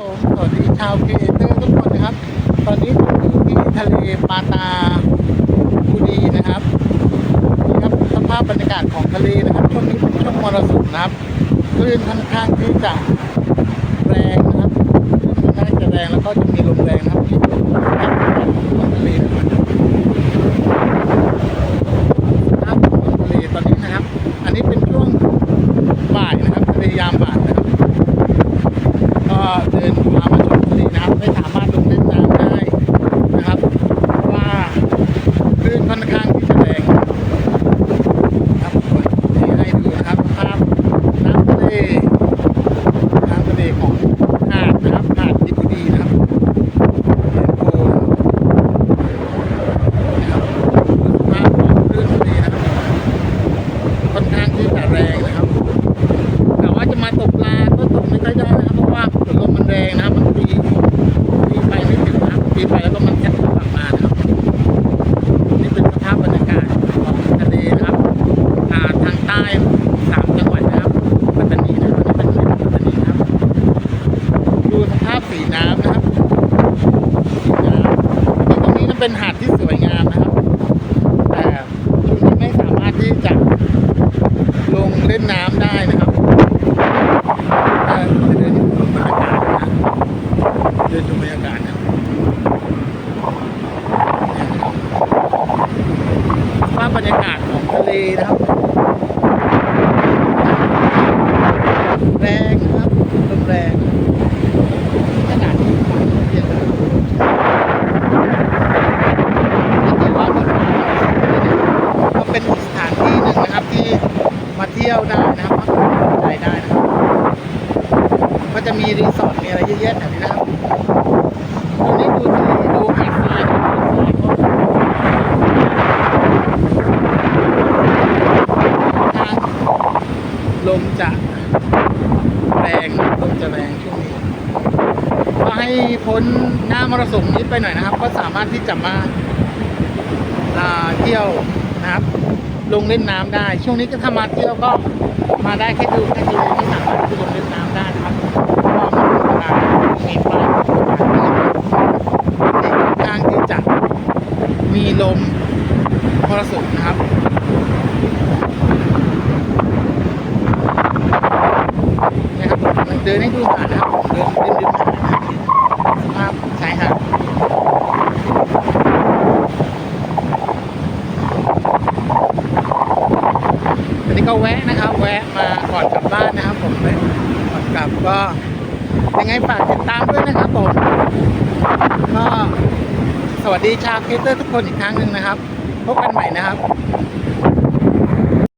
ผมสวัสดีชาวเคเตอร์ทุกคนนะครับ ตอนนี้ผมอยู่ที่ทะเลปาตาบุรีนะครับนี่ครับสภาพบรรยากาศของทะเลนะครับช่วงนี้เป็นช่วงมรสุมนะครับคลื่นค่อนข้างที่จะแรงนะครับคลื่นค่อนข้างจะแรงแล้วก็จะมีลมแรงนะครับที่อยู่บนทะเลนะครับสภาพของทะเลตอนนี้นะครับ อันนี้เป็นช่วงบ่ายนะครับทะเลยามบ่ายนะครับ ก็ เดินพามาชมทะเลนะครับไม่สามารถลงเล่นน้ำได้นะครับเพราะว่าคลื่นค่อนข้างที่จะแรงครับนี่ให้ดูนะครับภาพน้ำทะเลน้ำทะเลของหาดนะครับหาดดิบดีนะครับเห็นโพนะครับภาพของคลื่นทะเลนะครับค่อนข้างที่จะแรงนะครับ แต่ว่าจะมาตกปลาก็ตกไม่ค่อยได้นะครับ เพราะว่าลมมันแรงนะครับ มันตีตีไปไม่ถึงนะครับตีไปแล้วก็มันแคบกลับมานะครับ นี่เป็นสภาพบรรยากาศของทะเลนะครับอ่าทางใต้สามจังหวัดนะครับ ปัตตานีนะครับอันนี้เป็นปัตตานีนะครับ ดูสภาพสีน้ำนะครับ สีน้ำตรงนี้ก็ เป็นหาดที่สวยงามนะครับ แต่ชุมชนไม่สามารถที่จะลงเล่นน้ำได้นะครับเดินดูบรรยากาศนะเดินดูบรรยากาศนะว่าพบรรยากาศของทะเลนะครับ แรงนะครับลมแรงขนาดที่ฟังเย็นนะครับถ้าเกิดว่ามีฟ้าก็ เป็นสถานที่หนึ่งนะครับที่มาเที่ยวได้นะครับพักผ่อนหย่อนใจได้นะครับก็จะมีรีสอร์ทมีอะไรเยอะแยะแถวนี้นะครับตรงนี้ดูทะเลดูหาดทรายหาดทรายก็ลมจะแรงลมจะแรงช่วงนี้ก็ให้พ้นหน้ามรสุมนี้ไปหน่อยนะครับ ก็สามารถที่จะมาเที่ยว นะครับ ลงเล่นน้ำได้ ช่วงนี้ก็ถ้ามาเที่ยวก็มาได้แค่ดูแค่ทะเลไม่สามารถลงเล่นน้ำได้นะครับเพราะว่ามันเป็นเวลามีป้ากทางที่จะมีลมมรสุมนะครับนะครับมกำลังเดินให้ดูหานะครับเดินเดินริมหาดนรับสภาพชายหาด อันนี้ ก็แวะนะครับ แวะมาก่อนกลับบ้านนะครับ ผมแวะก่อนกลับก็ยังไงฝากติดตามด้วยนะครับผมก็สวัสดีชาวเคเตอร์ทุกคนอีกครั้งหนึ่งนะครับ พบกันใหม่นะครับ